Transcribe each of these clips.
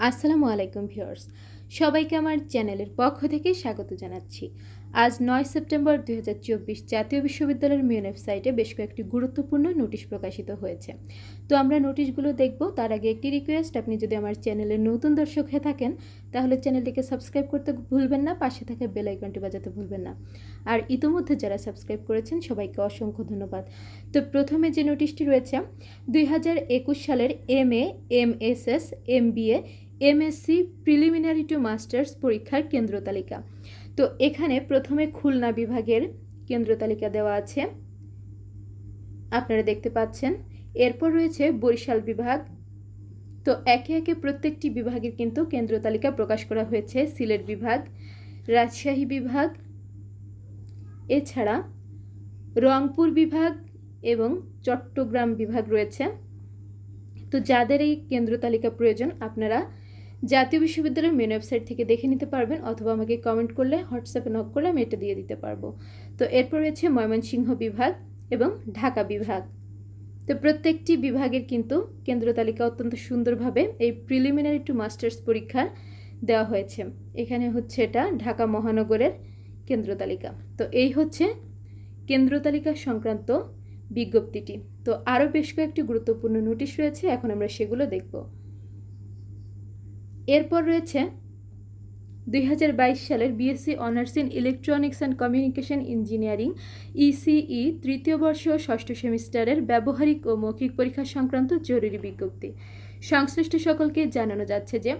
আসসালামু আলাইকুম ভিউয়ার্স। সবাইকে আমার চ্যানেলের পক্ষ থেকে স্বাগত জানাচ্ছি। আজ নয় সেপ্টেম্বর দুই হাজার চব্বিশ জাতীয় বিশ্ববিদ্যালয়ের মেন ওয়েবসাইটে বেশ কয়েকটি গুরুত্বপূর্ণ নোটিশ প্রকাশিত হয়েছে। তো আমরা নোটিশগুলো দেখব, তার আগে একটি রিকোয়েস্ট আপনি যদি আমার চ্যানেলের নতুন দর্শক হয়ে থাকেন, তাহলে চ্যানেলটিকে সাবস্ক্রাইব করতে ভুলবেন না, পাশে থাকা বেল আইকনটি বাজাতে ভুলবেন না। আর ইতোমধ্যে যারা সাবস্ক্রাইব করেছেন, সবাইকে অসংখ্য ধন্যবাদ। তো প্রথমে যে নোটিশটি রয়েছে, দুই হাজার একুশ সালের M A M S S M B A MSc preliminary to masters পরীক্ষার কেন্দ্র তালিকা। তো এখানে প্রথমে খুলনা বিভাগের কেন্দ্র তালিকা দেওয়া আছে। আপনারা দেখতে পাচ্ছেন। এরপর রয়েছে বরিশাল বিভাগ। তো একে একে প্রত্যেকটি বিভাগের কিন্তু কেন্দ্র তালিকা প্রকাশ করা হয়েছে। সিলেট বিভাগ, রাজশাহী বিভাগ, এছাড়া রংপুর বিভাগ এবং চট্টগ্রাম বিভাগ রয়েছে। তো যাদের এই কেন্দ্র তালিকা প্রয়োজন, আপনারা জাতীয় বিশ্ববিদ্যালয়ের মেন ওয়েবসাইট থেকে দেখে নিতে পারবেন অথবা আমাকে কমেন্ট করলে হোয়াটসঅ্যাপে নক করলে আমি এটা দিয়ে দিতে পারব। তো এরপর রয়েছে ময়মনসিংহ বিভাগ এবং ঢাকা বিভাগ। তো প্রত্যেকটি বিভাগের কিন্তু কেন্দ্র তালিকা অত্যন্ত সুন্দরভাবে এই প্রিলিমিনারি টু মাস্টার্স পরীক্ষার দেওয়া হয়েছে। এখানে হচ্ছে এটা ঢাকা মহানগরের কেন্দ্র তালিকা। তো এই হচ্ছে কেন্দ্র তালিকা সংক্রান্ত বিজ্ঞপ্তিটি। তো আরও বেশ কয়েকটি গুরুত্বপূর্ণ নোটিশ রয়েছে, এখন আমরা সেগুলো দেখব। এরপর রয়েছে দুই হাজার বাইশ সালের BSc honours in electronics and communication engineering ECE তৃতীয় বর্ষ ষষ্ঠ সেমিস্টারের ব্যবহারিক ও মৌখিক পরীক্ষা সংক্রান্ত জরুরি বিজ্ঞপ্তি। সংশ্লিষ্ট সকলকে জানানো যাচ্ছে যে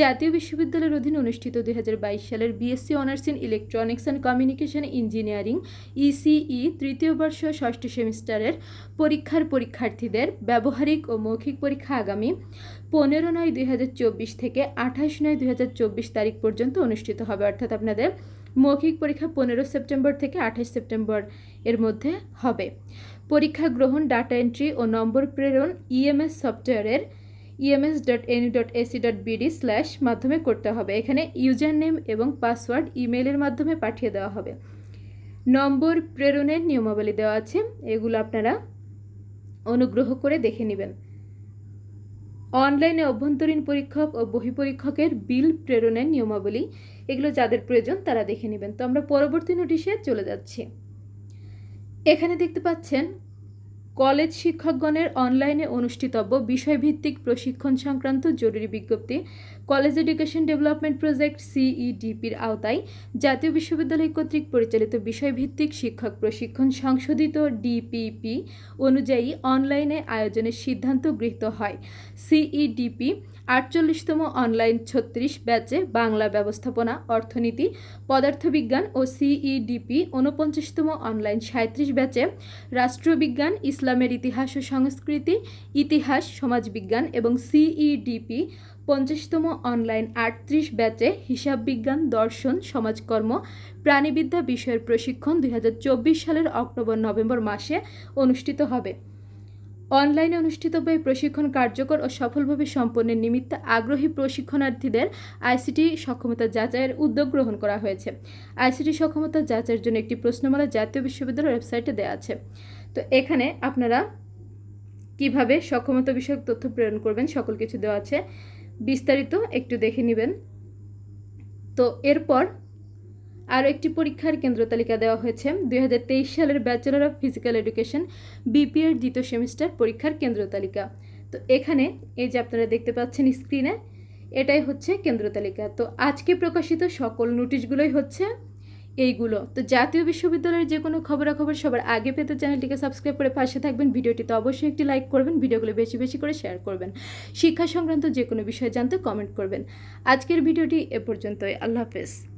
জাতীয় বিশ্ববিদ্যালয়ের অধীনে অনুষ্ঠিত দুই হাজার বাইশ সালের BSc honours in electronics and communication engineering ECE তৃতীয় বর্ষ ষষ্ঠ সেমিস্টারের পরীক্ষার পরীক্ষার্থীদের ব্যবহারিক ও মৌখিক পরীক্ষা আগামী পনেরো নয় দুই থেকে আঠাশ নয় দুই তারিখ পর্যন্ত অনুষ্ঠিত হবে। অর্থাৎ আপনাদের মৌখিক পরীক্ষা পনেরো সেপ্টেম্বর থেকে আঠাশ সেপ্টেম্বর এর মধ্যে হবে। পরীক্ষা গ্রহণ, ডাটা এন্ট্রি ও নম্বর প্রেরণ ইএমএস সফটওয়্যারের EMS dot NU dot AC dot BD slash মাধ্যমে করতে হবে। এখানে ইউজার নেম এবং পাসওয়ার্ড ইমেলের মাধ্যমে পাঠিয়ে দেওয়া হবে। নম্বর প্রেরণের নিয়মাবলী দেওয়া আছে। এগুলো আপনারা অনুগ্রহ করে দেখে নেবেন। অনলাইনে অভ্যন্তরীণ পরীক্ষক ও বহিপরীক্ষকের বিল প্রেরণের নিয়মাবলী, এগুলো যাদের প্রয়োজন তারা দেখে নেবেন। তো আমরা পরবর্তী নোটিশে চলে যাচ্ছি। এখানে দেখতে পাচ্ছেন কলেজ শিক্ষকগণের অনলাইনে অনুষ্ঠিতব্য বিষয়ভিত্তিক প্রশিক্ষণ সংক্রান্ত জরুরি বিজ্ঞপ্তি কলেজ এডুকেশন ডেভেলপমেন্ট প্রজেক্ট সিইডিপির আওতায় জাতীয় বিশ্ববিদ্যালয় কর্তৃক পরিচালিত বিষয়ভিত্তিক শিক্ষক প্রশিক্ষণ সংশোধিত ডিপিপি অনুযায়ী অনলাইনে আয়োজনের সিদ্ধান্ত গৃহীত হয়। সিইডিপি আটচল্লিশতম অনলাইন ছত্রিশ ব্যাচে বাংলা ব্যবস্থাপনা, অর্থনীতি, পদার্থবিজ্ঞান ও সিইডিপি ঊনপঞ্চাশতম অনলাইন সাঁত্রিশ ব্যাচে রাষ্ট্রবিজ্ঞান, ইসলামের ইতিহাস ও সংস্কৃতি, ইতিহাস, সমাজবিজ্ঞান এবং সিইডিপি পঞ্চাশতম অনলাইন আটত্রিশ ব্যাচে হিসাব বিজ্ঞান, দর্শন, সমাজকর্ম, প্রাণীবিদ্যা বিষয়ের প্রশিক্ষণ দুই হাজার চব্বিশ সালের অক্টোবর, নভেম্বর মাসে অনুষ্ঠিত হবে। অনলাইনে অনুষ্ঠিতব্য এই প্রশিক্ষণ কার্যকর ও সফলভাবে সম্পন্নের নিমিত্তে আগ্রহী প্রশিক্ষণার্থীদের আইসিটি সক্ষমতা যাচাইয়ের উদ্যোগ গ্রহণ করা হয়েছে। আইসিটি সক্ষমতা যাচাইয়ের জন্য একটি প্রশ্নমালা জাতীয় বিশ্ববিদ্যালয়ের ওয়েবসাইটে দেওয়া আছে। তো এখানে আপনারা কীভাবে সক্ষমতা বিষয়ক তথ্য প্রেরণ করবেন সকল কিছু দেওয়া আছে। বিস্তারিত একটু দেখে নেবেন। তো এরপর আরও একটি পরীক্ষার কেন্দ্র তালিকা দেওয়া হয়েছে। দুই হাজার তেইশ সালের ব্যাচেলর অফ ফিজিক্যাল এডুকেশন বিপিএর দ্বিতীয় সেমিস্টার পরীক্ষার কেন্দ্র তালিকা। তো এখানে এই যে আপনারা দেখতে পাচ্ছেন স্ক্রিনে এটাই হচ্ছে কেন্দ্র তালিকা। তো আজকে প্রকাশিত সকল নোটিশগুলোই হচ্ছে এইগুলো। তো জাতীয় বিশ্ববিদ্যালয়ের যে কোনো খবরাখবর সবার আগে পেতে চ্যানেলটিকে সাবস্ক্রাইব করে পাশে থাকবেন। ভিডিওটিতে অবশ্যই একটি লাইক করবেন, ভিডিওগুলো বেশি বেশি করে শেয়ার করবেন। শিক্ষা সংক্রান্ত যে কোনো বিষয়ে জানতে কমেন্ট করবেন। আজকের ভিডিওটি এ পর্যন্তই। আল্লাহ হাফেজ।